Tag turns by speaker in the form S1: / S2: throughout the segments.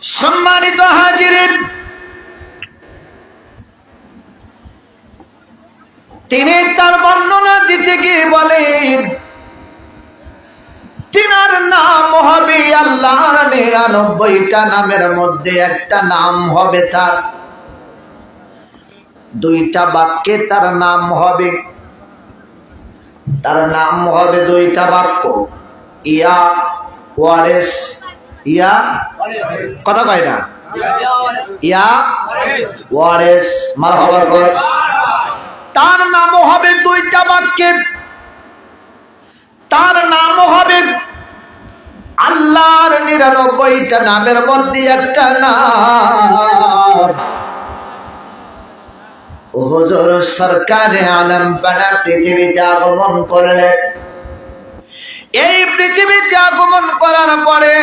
S1: সম্মানিত হাজিরেন, তিনি তার বর্ণনা দিতে গিয়ে বলেন, তিনার নাম হবে আল্লাহর নিরানব্বইটা নামের মধ্যে একটা নাম হবে তার। দুইটা বাক্যে তার নাম হবে, তার নাম হবে দুইটা বাক্য, ইয়া, ওয়ারেস ইয়া কথা কয় না? ইয়া ওয়ারেস মার হবার কর তার নামও হবে দুইটা বাক্যে। তার নামও হবে আল্লাহর নিরানব্বইটা নামের মধ্যে একটা নাম। হুজুর, সরকারে আলম পানা পৃথিবীতে আগমন করলেন এই পৃথিবীতে আগমন করার পরে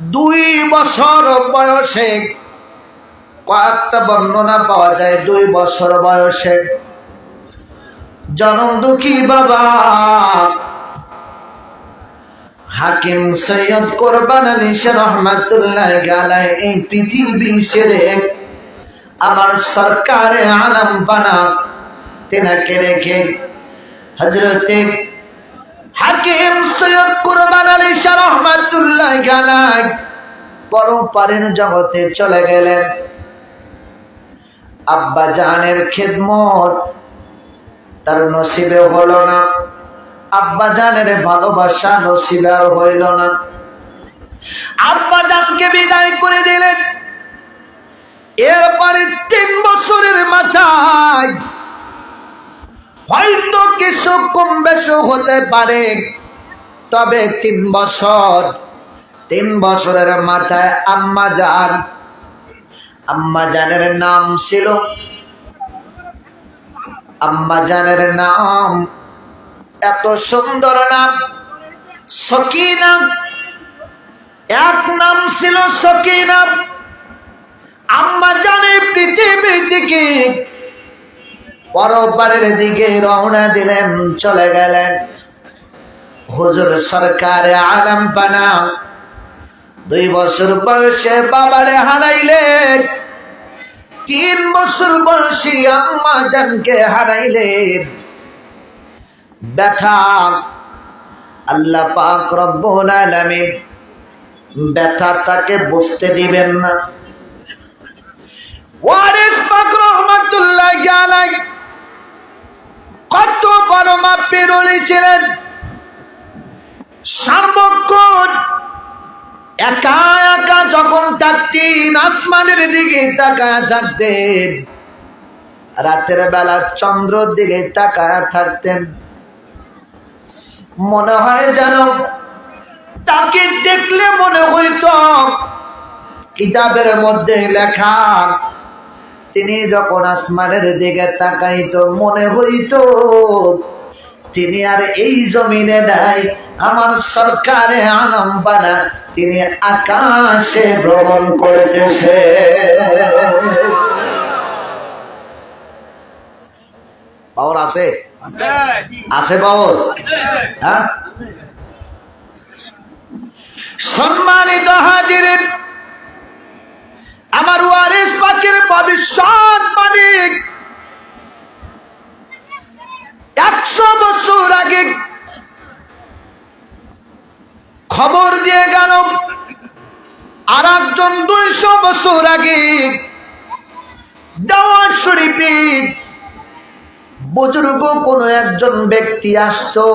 S1: দুই বছর বয়সে, কয়েকটা বর্ণনা পাওয়া যায়, দুই বছর বয়সে। জনম দুঃখী বাবা। হাকিম সৈয়দ কোরবান আলী সে রহমাতুল্লাহ গালায় এই পৃথিবী সেরে আমার সরকারে আলম বানা। তেনাকে রেখে হজরতে হাকিম সৈয়দ কুরবান আলী শাহ রহমাতুল্লাহ গালায় পরপারের জগতে চলে গেলেন। আব্বা জানের খেদমত তার নসিবে হলো না। আব্বা জানের ভালোবাসা নসিবে আর হইল না। আব্বা জানকে বিদায় করে দিলেন। এরপরে তিন বছরের মাথায় হয়তো কিছু কম বেশি হতে পারে, তবে তিন বছর, তিন বছরের মাথায় আম্মা জান আম্মা জানের নাম ছিল, আম্মা জানের নাম এত সুন্দর নাম সকিনা। এক নাম ছিল সকিনা। আম্মা জানে পৃথিবী থেকে পরপারের দিকে রওনা দিলেন, চলে গেলেন। হুজুর সরকার আলম পানা। দুই বছর বয়সে বাবারে হারাইলেন। তিন বছর বয়সী আম্মা জানকে হারাইলেন। ব্যথা। আল্লাহ পাক রব্বুল আলামিন ব্যথা তাকে বুঝতে দিবেন না। ওয়ারিস পাক রহমাতুল্লাহ আলাইহি কত বড় মাপের ছিলেন? সার্বক্ষণ একা একা যখন থাকতেন আসমানের দিকে তাকায় থাকতেন, রাতের বেলা চন্দ্রের দিকে তাকায় থাকতেন, মনে হয় যেন তাকে দেখলে মনে হইত কিতাবের মধ্যে লেখা তিনি যখন আসমানের দিকে তাকাইত, মনে হইত, তিনি আর এই জমিনে নাই, আমার সরকারে আলম পানা তিনি আকাশে ভ্রমণ করতেছে। পাওয়ার আছে? আছে পাওয়ার? হ্যাঁ? সম্মানিত হাজিরের আমার ওয়ারিস পাখির ভবিষ্যৎ মালিক একশো বছর আগে খবর দিয়ে গেল, আর একজন দুইশো বছর আগে দেওয়ার শরীফে বুজুর্গ কোনো একজন ব্যক্তি আসতো।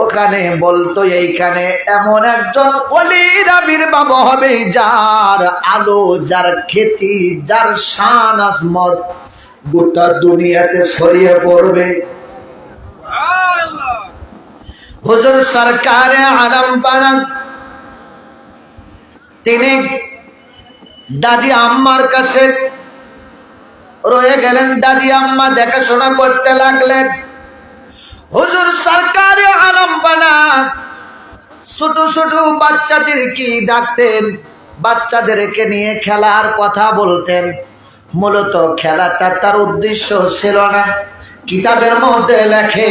S1: ওখানে বলতো, এইখানে এমন একজন অলির আবির্ভাব হবে, যার আলো, যার খ্যাতি, যার শান, আজমত গোটা দুনিয়াতে ছড়িয়ে পড়বে। হুজুর সরকারে আলম পাড়া তিনি দাদি আম্মার কাছে রয়ে গেলেন। দাদি আম্মা দেখাশোনা করতে লাগলেন। হুজুর সরকার আলম বানা। ছোট ছোট বাচ্চাদের কি ডাকতেন? বাচ্চাদেরকে নিয়ে খেলার কথা বলতেন। মূলত খেলাটা তার উদ্দেশ্য ছিল না। কিতাবের মধ্যে লেখে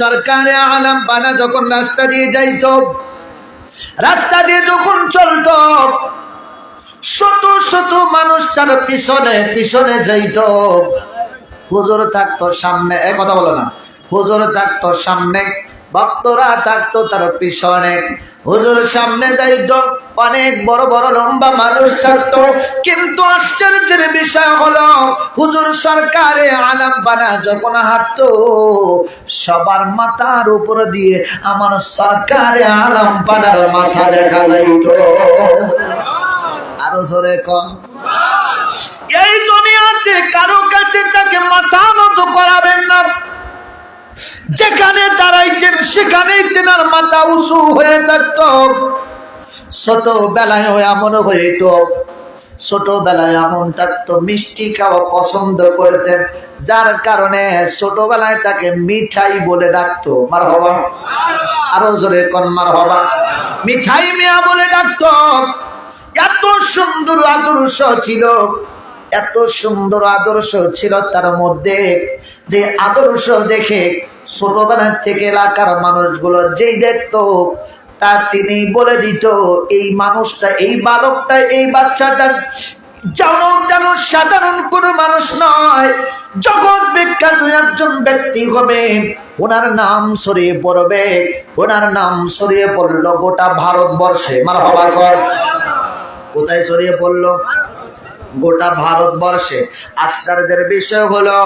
S1: সরকারে আলম বানা যখন রাস্তা দিয়ে যাইত, রাস্তা দিয়ে যখন চলত, শত শত মানুষ তার পিছনে পিছনে যাইত। হুজুর থাকতো সামনে, এ কথা বলো না, হুজুর থাকতো সামনে ভক্তরা থাকতো তার পিছনে। হুজুর সামনে যাইত অনেক বড় বড় লম্বা মানুষ থাকতো। কিন্তু আশ্চর্যের বিষয় হলো, হুজুর সরকারে আলাম বানা যখন হাঁটতো, সবার মাথার উপর দিয়ে আমার সরকারে আলাম বানার মাথা দেখা যাইত। আরও জোরে কম এই দুনিয়াতে কারও কাছে তাকে মাথা নত করাবেন না। যেখানে দাঁড়াইতেন সেখানেই তেনার মাথা উঁচু হয়ে থাকত। ছোটবেলায় এমন হইত, ছোটবেলায় এমন থাকতো, মিষ্টি খাওয়া পছন্দ করতেন, যার কারণে ছোটবেলায় তাকে মিঠাই বলে ডাকতো। মার হবা আরও জোরে কন মার হবা মিঠাই মিয়া বলে ডাকতো। এত সুন্দর আদর্শ ছিল এত সুন্দর আদর্শ ছিল তার মধ্যে। যে আদর্শ দেখে ছোটবেলার থেকে এলাকার মানুষগুলো যেই দেখতো, তা তিনি বলে দিত, এই মানুষটা, এই বালকটা, এই বাচ্চাটা যেন যেন সাধারণ কোনো মানুষ নয়। জগৎ বিখ্যাত একজন ব্যক্তি হবে, ওনার নাম ছড়িয়ে পড়বে, ওনার নাম ছড়িয়ে পড়ল গোটা ভারতবর্ষে। মার হবা কর। কোথায় ছড়িয়ে পড়ল? গোটা ভারতবর্ষে। আশ্চর্যের বিষয় হলো,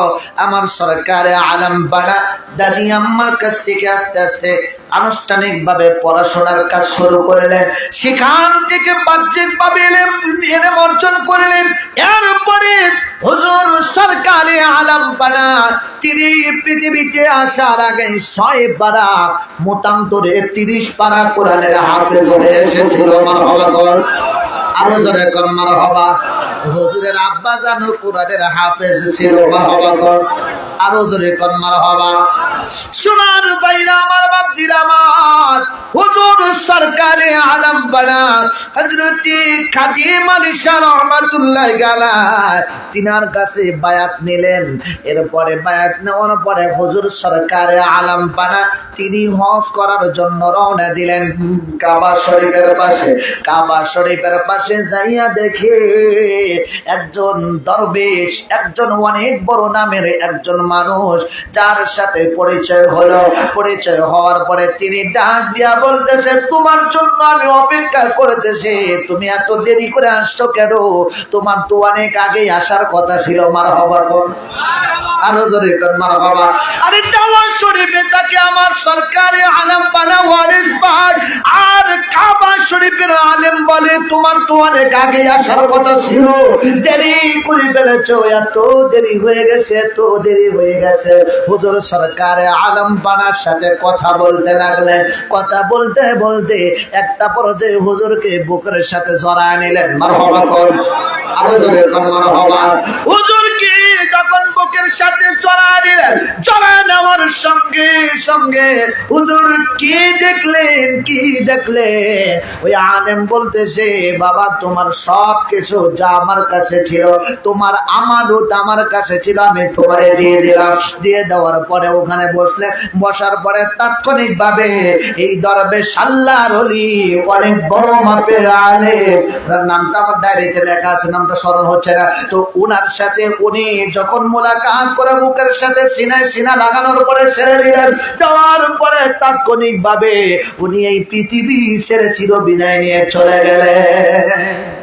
S1: আমার সরকারে আলম বানা দাদি আম্মার কাছ থেকে আস্তে আস্তে আনুষ্ঠানিকভাবে পড়াশোনার কাজ শুরু করলেন। সেখান থেকে বাহ্যিক ভাবে এলেম অর্জন করলেন। এরপরে হুজুর সরকারে আলম বানা তিনি পৃথিবীতে আসার আগে ছয় পারা, মোটান্তরে তিরিশ পারা কোরআনের হাফেজ হয়ে এসেছিল। আমার আরও জোরে কর্মার হবা। হুজুরের আব্বা জানু কোরআনের হাফেজ ছিল মারহাবা কর আরও জোরে কর্মার হবা সোনার বাইরা আমার বাপজির আমার, হুজুর সরকারে আলম বানা। হযরতি খাদিম আলী শাহ রহমাতুল্লাহ গালায় তিনার কাছে বায়াত নিলেন। এরপরে বায়াত নেওয়ার পরে হুজুর সরকারে আলম বানা, তিনি হজ করার জন্য রওনা দিলেন। কাবা শরীফের পাশে, কাবা শরীফের পাশে যাইয়া দেখে একজন দরবেশ, একজন অনেক বড় নামের একজন মানুষ, যার সাথে পরিচয় হলো, পরিচয় হওয়ার পরে তিনি ডাক দিয়া বলতেছে, তোমার জন্য আমি অপেক্ষা করতেছি। তুমি এত দেরি করে আসছো কেন? তোমার তো অনেক আগেই আসার কথা ছিল, মার হবার আরও জোরে কর মার বাবা। আরে শরীফে তাকে আমার সরকারি আলম বানা ওয়ারিস আর কাবা শরীফের আলেম বলে তোমার তো অনেক আগে আসার কথা ছিল। দেরি করে ফেলেছো এত দেরি হয়ে গেছে এত দেরি হয়ে গেছে। হুজুর সরকার আলম বানার সাথে কথা বলতে লাগলেন কথা বলতে বলতে একটা পর্যায়ে হুজুরকে বুকের সাথে জড়ায় নিলেন। মার হবা কর। আরও জোরে কর বুকের সাথে জড়ায় নিলেন জড়ায় নেওয়ার সঙ্গে সঙ্গে। হুজুর, কি দেখলেন কি দেখলেন? ওই আলেম বলতেছে, বাবা, তোমার সব কিছু যা আমার কাছে ছিল, তোমার আমানত আমার কাছে ছিল, আমি তোমারে দিয়ে দিলাম। দিয়ে দেওয়ার পরে ওখানে বসলে, বসার পরে তাৎক্ষণিক ভাবে এই দরবেশ আল্লাহর হলি অনেক বড় মাপের আলেম। ওনার নামটা আমার ডায়েরিতে লেখা আছে, নামটা স্মরণ হচ্ছে না। তো উনার সাথে উনি যখন মোলাকাত করে বুকের সাথে সিনায় সিনা লাগানোর পরে ছেড়ে দিলেন। দেওয়ার পরে তাৎক্ষণিক ভাবে উনি এই পৃথিবী ছেড়ে চির বিদায় নিয়ে চলে গেলেন।